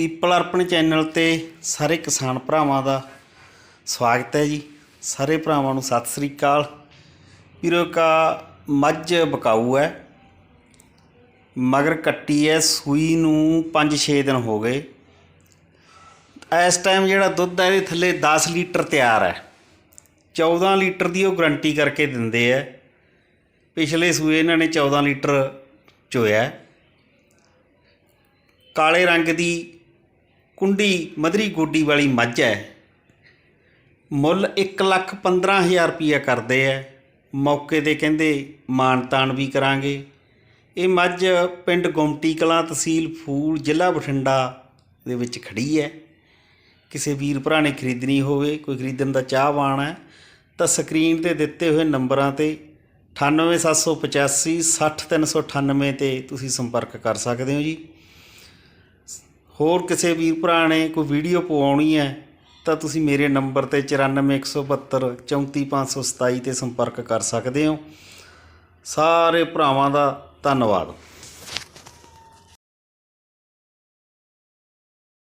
People ਅਰਪਣ channel ਤੇ ਸਾਰੇ ਕਿਸਾਨ ਭਰਾਵਾਂ ਦਾ ਸਵਾਗਤ ਹੈ ਜੀ। ਸਾਰੇ ਭਰਾਵਾਂ ਨੂੰ ਸਤਿ ਸ੍ਰੀ ਅਕਾਲ। ਵੀਰੋ, ਕਾ ਮੱਝ ਬਕਾਊ ਹੈ। ਮਗਰ ਕੱਟੀ ਹੈ, ਸੂਈ ਨੂੰ 5-6 ਦਿਨ ਹੋ ਗਏ। ਇਸ ਟਾਈਮ ਜਿਹੜਾ ਦੁੱਧ ਹੈ, ਇਹਦੇ ਥੱਲੇ 10 ਲੀਟਰ ਤਿਆਰ ਹੈ। 14 ਲੀਟਰ ਦੀ ਉਹ ਗਰੰਟੀ ਕਰਕੇ ਦਿੰਦੇ ਆ ਪਿਛਲੇ ਸੂਏ ਇਹਨਾਂ ਨੇ 14 ਲੀਟਰ ਚੋਇਆ ਕਾਲੇ ਰੰਗ ਦੀ ਕੁੰਡੀ ਮਧਰੀ ਗੋਡੀ ਵਾਲੀ ਮੱਝ ਹੈ। ਮੁੱਲ 115000 ਰੁਪਈਆ ਕਰਦੇ ਐ ਮੌਕੇ ਤੇ ਕਹਿੰਦੇ ਮਾਨਤਾਨ ਵੀ ਕਰਾਂਗੇ। ਇਹ ਮੱਝ ਪਿੰਡ ਗੁਮਟੀ ਕਲਾਂ ਤਹਿਸੀਲ ਫੂਲ ਜ਼ਿਲ੍ਹਾ ਬਠਿੰਡਾ ਦੇ ਵਿੱਚ ਖੜੀ ਹੈ। ਕਿਸੇ ਵੀਰ ਭਰਾ ਨੇ ਖਰੀਦਣੀ ਹੋਵੇ, ਕੋਈ ਖਰੀਦਣ ਦਾ ਚਾਹਵਾਨ ਹੈ, ਤਾਂ ਸਕਰੀਨ ਤੇ ਦਿੱਤੇ ਹੋਏ ਨੰਬਰਾਂ ਤੇ 98785 60398 ਤੇ ਤੁਸੀਂ ਸੰਪਰਕ ਕਰ ਸਕਦੇ ਹੋ ਜੀ। ਹੋਰ ਕਿਸੇ ਵੀਰ ਭਰਾ ਨੇ ਕੋਈ ਵੀਡੀਓ ਪਵਾਉਣੀ ਹੈ, ਤਾਂ ਤੁਸੀਂ ਮੇਰੇ ਨੰਬਰ ਤੇ 94172 34527 ਤੇ ਸੰਪਰਕ ਕਰ ਸਕਦੇ ਹੋ। ਸਾਰੇ ਭਰਾਵਾਂ ਦਾ ਧੰਨਵਾਦ।